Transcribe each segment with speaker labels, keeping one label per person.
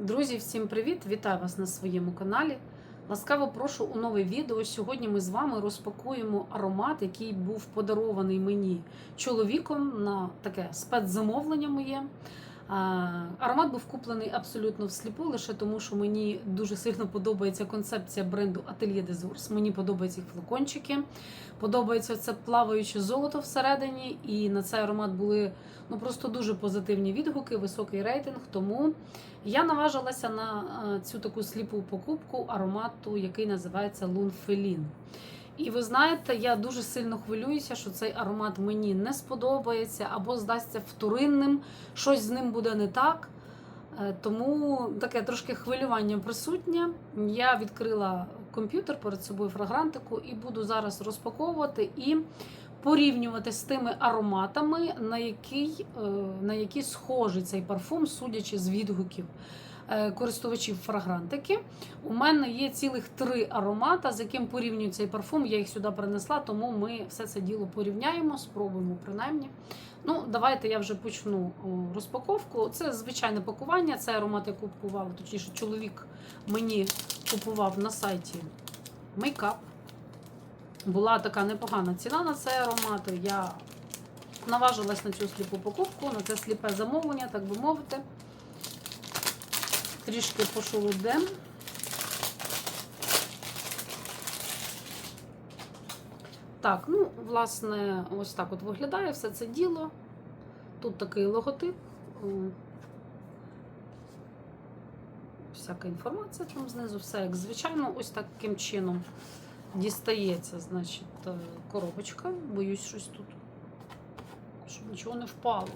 Speaker 1: Друзі, всім привіт! Вітаю вас на своєму каналі. Ласкаво прошу у нове відео. Сьогодні ми з вами розпакуємо аромат, який був подарований мені чоловіком на таке спецзамовлення моє. Аромат був куплений абсолютно всліпу, лише тому, що мені дуже сильно подобається концепція бренду Atelier des Ours. Мені подобаються їх флакончики, подобається це плаваюче золото всередині. І на цей аромат були ну просто дуже позитивні відгуки, високий рейтинг. Тому я наважилася на е, цю таку сліпу покупку аромату, який називається Лунфелін. І ви знаєте, я дуже сильно хвилююся, що цей аромат мені не сподобається або здасться вторинним, щось з ним буде не так. Е, Тому таке трошки хвилювання присутнє. Я відкрила комп'ютер перед собою фрагрантику і буду зараз розпаковувати і порівнювати з тими ароматами, на який, е, на які схожий цей парфум, судячи з відгуків користувачів фрагрантики. У мене є цілих три аромата, з яким порівнюю цей парфум. Я їх сюди принесла, тому ми все це діло порівняємо, спробуємо принаймні. Ну, давайте я вже почну розпаковку. Це звичайне пакування. Це аромат я купувала, точніше, чоловік мені купував на сайті Makeup. Була така непогана ціна на цей аромат. Я наважилась на цю сліпу покупку, на це сліпе замовлення, так би мовити. Трішки пошолодем. Так, ну, власне, ось так от виглядає все це діло. Тут такий логотип. Всяка інформація там знизу, все як звичайно, ось таким чином дістається, значить, е, коробочка. Боюсь, щось тут, щоб нічого не впало.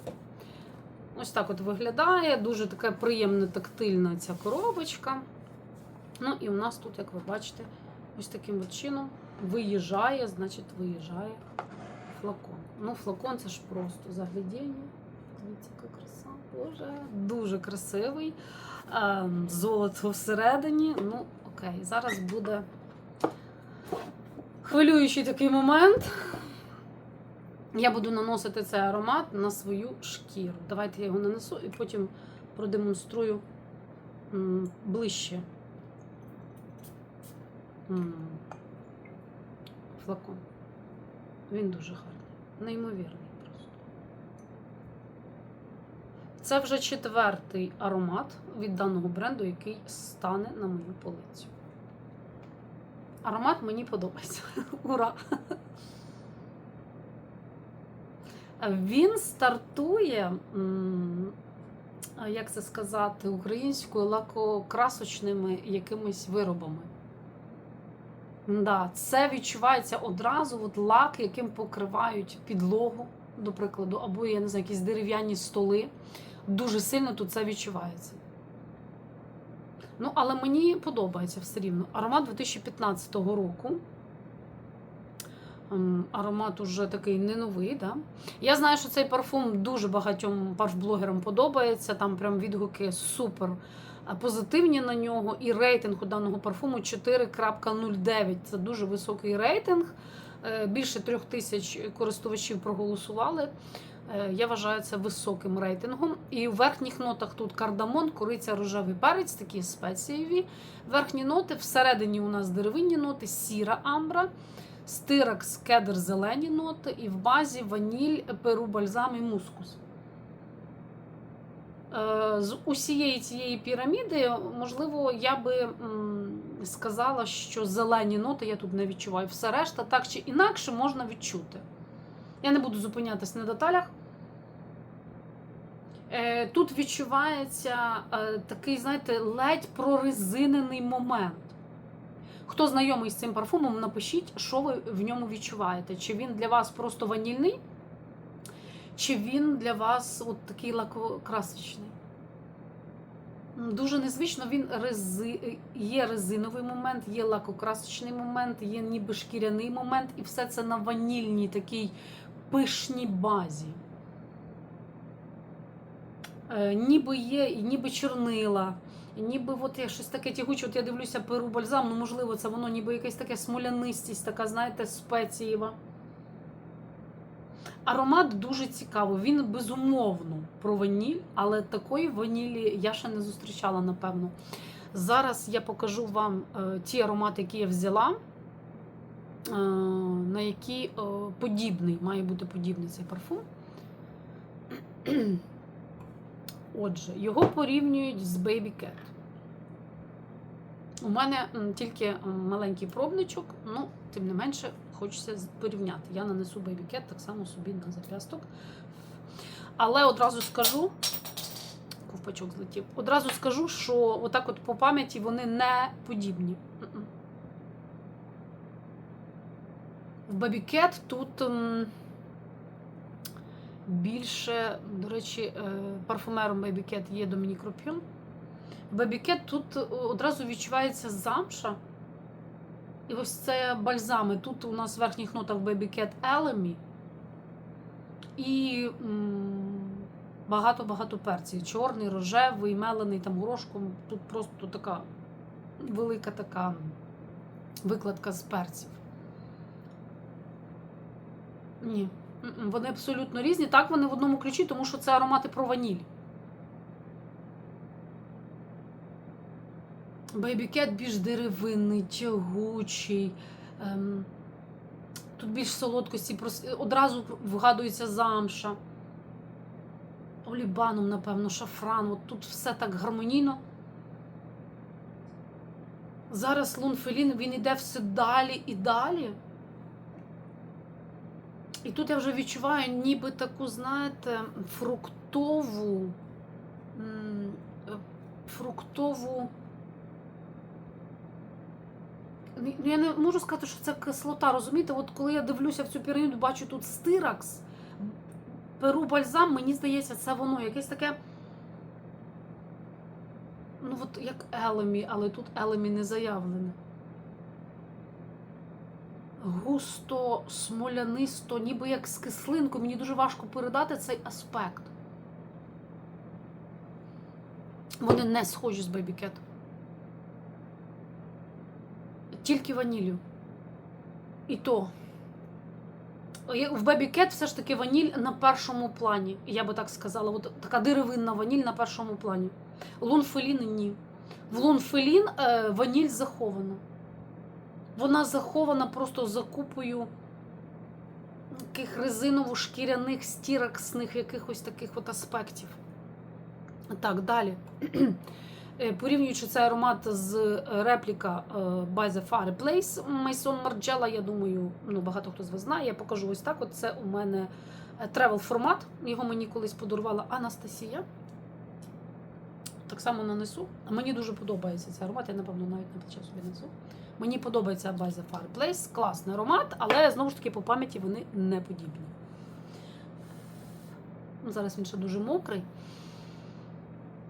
Speaker 1: Ось так от виглядає. Дуже така приємна тактильна ця коробочка. Ну і у нас тут, як ви бачите, ось таким от чином виїжджає, значить, виїжджає флакон. Ну, флакон це ж просто заглядіння. Дивіться, яка краса. Боже, дуже красивий. Ем, Золото всередині. Ну, окей, зараз буде хвилюючий такий момент. Я буду наносити цей аромат на свою шкіру. Давайте я його нанесу і потім продемонструю ближче. Флакон. Він дуже гарний. Неймовірний просто. Це вже четвертий аромат від даного бренду, який стане на мою полицю. Аромат мені подобається. Ура! Він стартує, як це сказати, українською лакокрасочними якимись виробами. Да, це відчувається одразу от лак, яким покривають підлогу, до прикладу, або я не знаю, якісь дерев'яні столи. Дуже сильно тут це відчувається. Ну, але мені подобається все рівно. Аромат 2015 року. Аромат уже такий не новий. Да? Я знаю, що цей парфум дуже багатьом парфблогерам подобається. Там прям відгуки супер позитивні на нього. І рейтинг у даного парфуму 4.09. Це дуже високий рейтинг. Е, Більше трьох тисяч користувачів проголосували. Е, Я вважаю це високим рейтингом. І в верхніх нотах тут кардамон, кориця, рожевий перець, такі спецієві. Верхні ноти, всередині у нас деревинні ноти, сіра амбра, стиракс, кедр, зелені ноти, і в базі ваніль, перу, бальзам і мускус. Е, З усієї цієї піраміди, можливо, я би сказала, що зелені ноти я тут не відчуваю. Все решта так чи інакше можна відчути. Я не буду зупинятись на деталях. Е, Тут відчувається е, такий, знаєте, ледь прорезинений момент. Хто знайомий з цим парфумом, напишіть, що ви в ньому відчуваєте. Чи він для вас просто ванільний, чи він для вас от такий лакокрасочний. Дуже незвично, він рези... є резиновий момент, є лакокрасочний момент, є ніби шкіряний момент, і все це на ванільній такій пишній базі. Е, ніби є, ніби чорнила, ніби от я щось таке тягуче, от я дивлюся перу бальзам, ну можливо, це воно ніби якась таке смолянистість, така, знаєте, спецієва. Аромат дуже цікавий. Він безумовно про ваніль, але такої ванілі я ще не зустрічала, напевно. Зараз я покажу вам е, ті аромати, які я взяла, е, на які е, подібний, має бути подібний цей парфум. Отже, його порівнюють з Baby Cat. У мене тільки маленький пробничок, ну, тим не менше, хочеться порівняти. Я нанесу Baby Cat так само собі на зап'ясток. Але одразу скажу, ковпачок злетів, одразу скажу, що отак от по пам'яті вони не подібні. В Baby Cat тут більше, до речі, е, парфумером Baby є Ропьон. В Baby тут е, одразу відчувається замша. І ось це бальзами. Тут у нас в верхніх нотах Baby Cat Elemi. І багато-багато перців. Чорний, рожевий, мелений там горошком. Тут просто така велика така викладка з перців. Ні. Вони абсолютно різні. Так, вони в одному ключі, тому що це аромати про ваніль. Cat більш деревинний, тягучий. Ем, тут більш солодкості, одразу вгадується замша. Олібаном, напевно, шафран. От тут все так гармонійно. Зараз Лунфелін він іде все далі і далі. І тут я вже відчуваю ніби таку, знаєте, фруктову, фруктову. Ну, Я не можу сказати, що це кислота. Розумієте, от коли я дивлюся в цю піраміду, бачу тут стиракс, перу бальзам, мені здається, це воно якесь таке. Ну, от як елемі, але тут елемі не заявлене. Густо, смолянисто, ніби як з кислинкою. Мені дуже важко передати цей аспект. Вони не схожі з Baby Тільки ваніллю. І то. В Cat все ж таки ваніль на першому плані. Я би так сказала. От така деревинна ваніль на першому плані. Лунфелін ні. В Лунфелін е, ваніль захована. Вона захована просто за купою таких резиново-шкіряних, стіраксних якихось таких от аспектів. Так, далі. Е, Порівнюючи цей аромат з е, репліка е, By the Fireplace Maison Margiela, я думаю, ну, багато хто з вас знає. Я покажу ось так. От це у мене тревел формат. Його мені колись подарувала Анастасія. Так само нанесу. Мені дуже подобається цей аромат. Я, напевно, навіть на плече собі несу. Мені подобається By the Fireplace. Класний аромат, але знову ж таки по пам'яті вони не подібні. Ну, Зараз він ще дуже мокрий.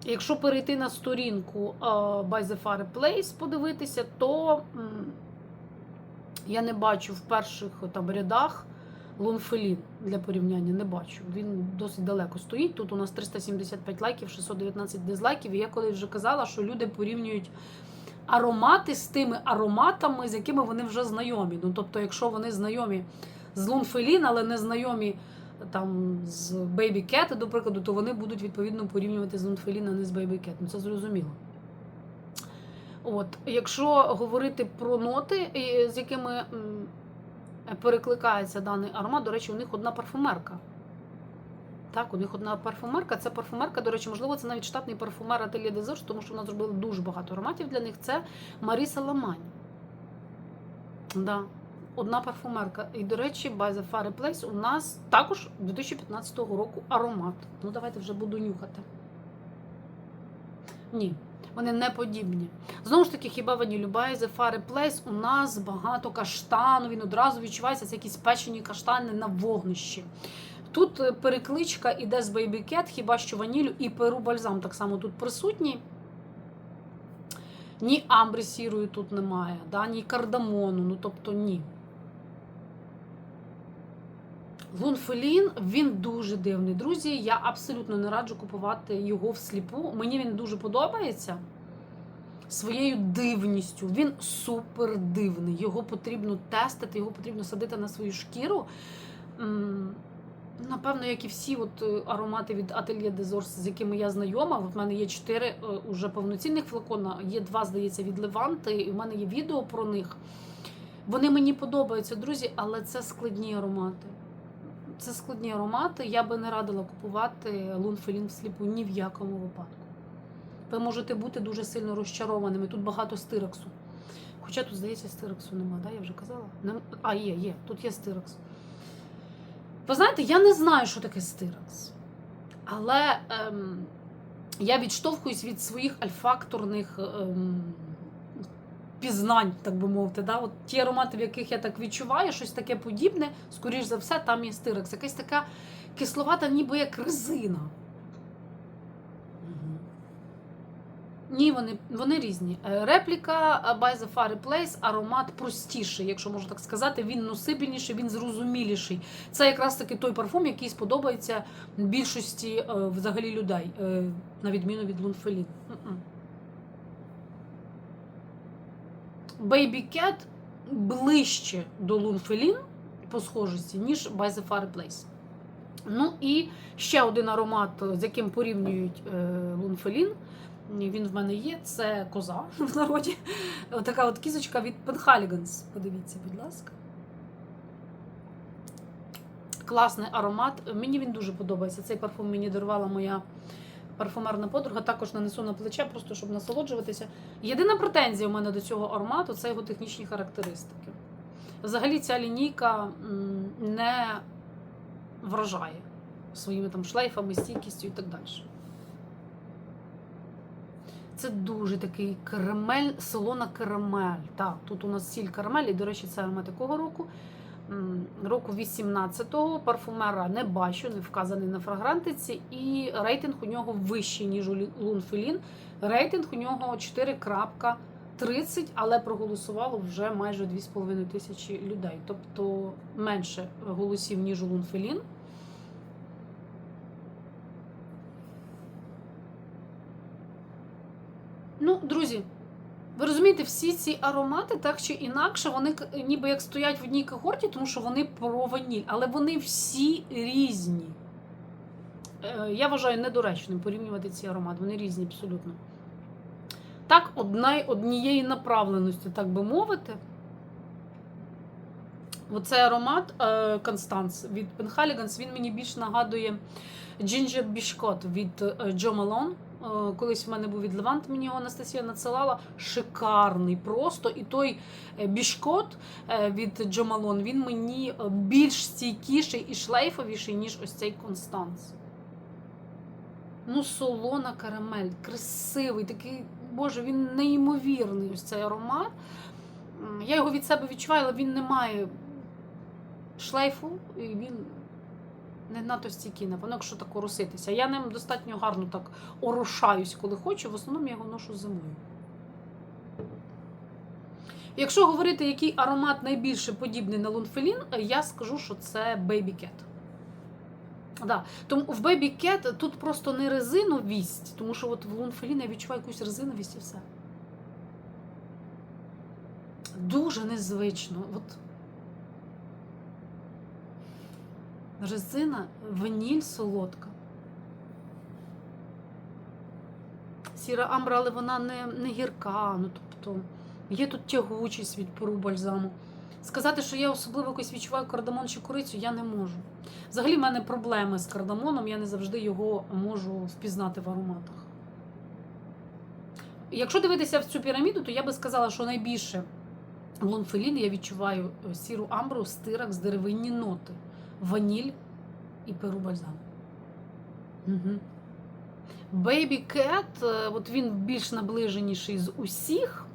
Speaker 1: Якщо перейти на сторінку е, By the Fireplace, подивитися, то я не бачу в перших там рядах Лунфелін для порівняння. Не бачу. Він досить далеко стоїть. Тут у нас 375 лайків, 619 дизлайків. І я колись вже казала, що люди порівнюють аромати з тими ароматами, з якими вони вже знайомі. Ну, тобто, якщо вони знайомі з Лунфелін, але не знайомі там з Baby Cat, до прикладу, то вони будуть відповідно порівнювати з Лунфелін, а не з Baby Cat. Ну це зрозуміло. От, якщо говорити про ноти, з якими перекликається даний аромат, до речі, у них одна парфумерка. Так, у них одна парфумерка. Це парфумерка, до речі, можливо, це навіть штатний парфумер Atelier des тому що вона зробила дуже багато ароматів для них. Це Маріса Ламань. Да. Одна парфумерка. І, до речі, By the Fireplace у нас також 2015 року аромат. Ну, давайте вже буду нюхати. Ні, вони не подібні. Знову ж таки, хіба ванілю By the Fireplace у нас багато каштану, він одразу відчувається, це якісь печені каштани на вогнищі. Тут е, перекличка іде з Baby Cat, хіба що ванілю і перу бальзам так само тут присутні. Ні амбри сірої тут немає, да, ні кардамону, ну тобто ні. Лунфелін, він дуже дивний. Друзі, я абсолютно не раджу купувати його всліпу. Мені він дуже подобається своєю дивністю. Він супер дивний. Його потрібно тестити, його потрібно садити на свою шкіру. Напевно, як і всі от е, аромати від Atelier Ors, з якими я знайома. В мене є чотири е, уже повноцінних флакона, є два, здається, від Леванти, і в мене є відео про них. Вони мені подобаються, друзі, але це складні аромати. Це складні аромати. Я би не радила купувати лунфелін всліпу ні в якому випадку. Ви можете бути дуже сильно розчарованими. Тут багато стирексу. Хоча тут, здається, стирексу нема, да? я вже казала? А, є, є, тут є стирекс. Ви знаєте, я не знаю, що таке стирекс. Але ем, я відштовхуюсь від своїх альфакторних ем, пізнань, так би мовити. Да? От ті аромати, в яких я так відчуваю, щось таке подібне, скоріш за все, там є стирекс. Якась така кисловата, ніби як резина. Ні, вони, вони різні. Е, Репліка е, by the Fireplace, аромат простіший, якщо можна так сказати. Він носибельніший, він зрозуміліший. Це якраз таки той парфум, який сподобається більшості е, взагалі людей, на відміну від Лунфелін. Baby Cat ближче до Лунфелін по схожості, ніж by the Fireplace. Ну і ще один аромат, з яким порівнюють Лунфелін. Він в мене є, це коза в народі. Така от кізочка від Penhaligans. Подивіться, будь ласка. Класний аромат. Мені він дуже подобається. Цей парфум мені дарувала моя парфумерна подруга. Також нанесу на плече, просто щоб насолоджуватися. Єдина претензія у мене до цього аромату це його технічні характеристики. Взагалі, ця лінійка не вражає своїми там шлейфами, стійкістю і так далі. Це дуже такий карамель, солона карамель. Так, тут у нас сіль карамель, і, до речі, це аромат якого року? Року 18-го. Парфумера не бачу, не вказаний на фрагрантиці, і рейтинг у нього вищий, ніж у Лунфелін. Рейтинг у нього 4.30, але проголосувало вже майже 2,5 тисячі людей. Тобто менше голосів, ніж у Лунфелін. Ну, друзі, ви розумієте, всі ці аромати, так чи інакше, вони ніби як стоять в одній когорті, тому що вони про ваніль, але вони всі різні. Е, Я вважаю недоречним порівнювати ці аромати. Вони різні абсолютно. Так, одна, однієї направленості, так би мовити. Оцей аромат е, Констанс від Penhaligans, він мені більш нагадує Ginger Bishcot від е, Джо Малон. Е, Колись в мене був від Левант, мені його Анастасія надсилала. Шикарний просто. І той е, бішкот е, від Джо Малон, він мені більш стійкіший і шлейфовіший, ніж ось цей Констанс. Ну, солона карамель, красивий, такий, боже, він неймовірний ось цей аромат. Я його від себе відчуваю, але він не має шлейфу, і він не надто стійкий, напевно, якщо так ороситися. Я ним достатньо гарно так орошаюсь, коли хочу. В основному я його ношу зимою. Якщо говорити, який аромат найбільше подібний на лунфелін, я скажу, що це Baby Cat. Да. Тому в Baby Cat тут просто не резиновість, тому що от в лунфелін я відчуваю якусь резиновість і все. Дуже незвично. От резина, ваніль солодка. Сіра амбра, але вона не, не гірка. Ну, тобто, є тут тягучість від пору бальзаму. Сказати, що я особливо якось відчуваю кардамон чи корицю, я не можу. Взагалі, в мене проблеми з кардамоном, я не завжди його можу впізнати в ароматах. Якщо дивитися в цю піраміду, то я би сказала, що найбільше лонфелін я відчуваю е, сіру амбру, стирак з деревинні ноти, ваніль і перу бальзам. Угу. Baby Cat, е, от він більш наближеніший з усіх.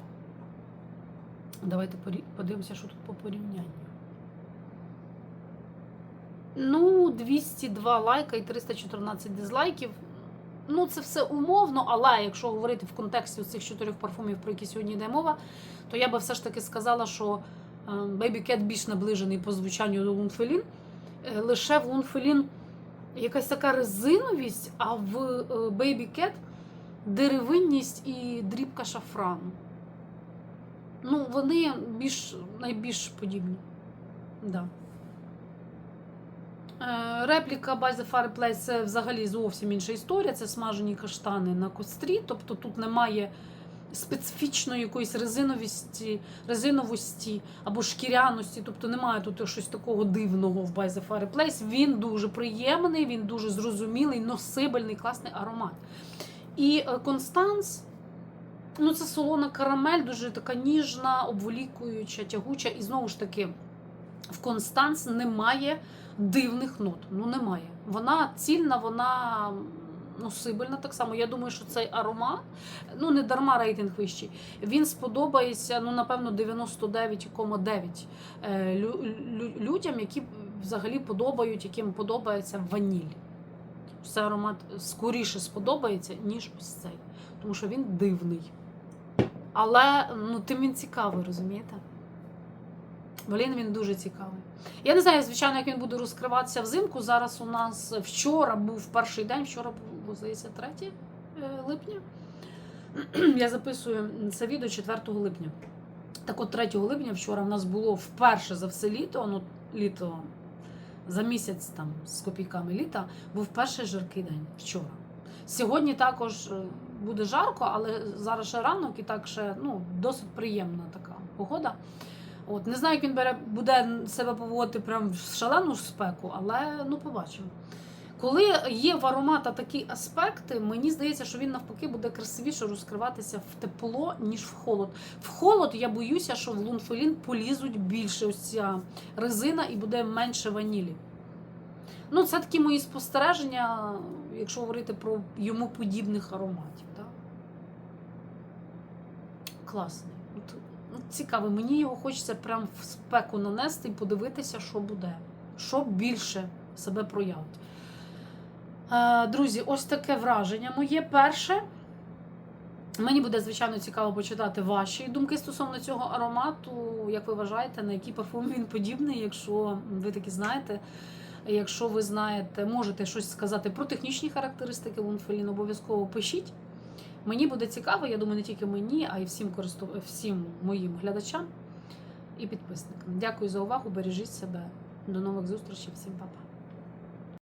Speaker 1: Давайте подивимося, що тут по порівнянню. Ну, 202 лайка і 314 дизлайків. Ну, це все умовно, але якщо говорити в контексті цих чотирьох парфумів, про які сьогодні йде мова, то я би все ж таки сказала, що е, Baby Cat більш наближений по звучанню до Лунфелін. Е, Лише в Лунфелін якась така резиновість, а в е, Baby Cat деревинність і дрібка шафрану. Ну, вони більш, найбільш подібні. Да. Е, Репліка By the Fireplace це взагалі зовсім інша історія. Це смажені каштани на кострі. Тобто тут немає специфічної якоїсь резиновості, резиновості або шкіряності. Тобто немає тут щось такого дивного в By the. Він дуже приємний, він дуже зрозумілий, носибельний, класний аромат. І е, Констанс. Ну, це солона карамель, дуже така ніжна, обволікуюча, тягуча. І знову ж таки, в Констанс немає дивних нот. Ну, немає. Вона цільна, вона носибельна так само. Я думаю, що цей аромат, ну не дарма рейтинг вищий, він сподобається, ну, напевно, 99,9 е, лю- лю- людям, які взагалі подобають, яким подобається ваніль. Цей аромат скоріше сподобається, ніж ось цей. Тому що він дивний. Але ну, тим він цікавий, розумієте? Блін, він дуже цікавий. Я не знаю, звичайно, як він буде розкриватися взимку. Зараз у нас вчора був перший день, вчора було, здається, 3 е, липня. Я записую це відео 4 липня. Так от 3 липня вчора в нас було вперше за все літо, ну літо за місяць там з копійками літа, був перший жаркий день вчора. Сьогодні також е, буде жарко, але зараз ще ранок і так ще ну, досить приємна така погода. От, не знаю, як він бере, буде себе поводити прям в шалену спеку, але ну побачимо. Коли є в аромата такі аспекти, мені здається, що він навпаки буде красивіше розкриватися в тепло, ніж в холод. В холод я боюся, що в лунфелін полізуть більше ось ця резина і буде менше ванілі. Ну, це такі мої спостереження, якщо говорити про йому подібних ароматів. Так? Класний. Ну, цікаво, мені його хочеться прям в спеку нанести і подивитися, що буде. Що більше себе проявить. Е, Друзі, ось таке враження моє перше. Мені буде, звичайно, цікаво почитати ваші думки стосовно цього аромату. Як ви вважаєте, на який парфум він подібний, якщо ви таки знаєте. Якщо ви знаєте, можете щось сказати про технічні характеристики Лунфелін, обов'язково пишіть. Мені буде цікаво, я думаю, не тільки мені, а й всім користу... всім моїм глядачам і підписникам. Дякую за увагу, бережіть себе. До нових зустрічей, всім па-па.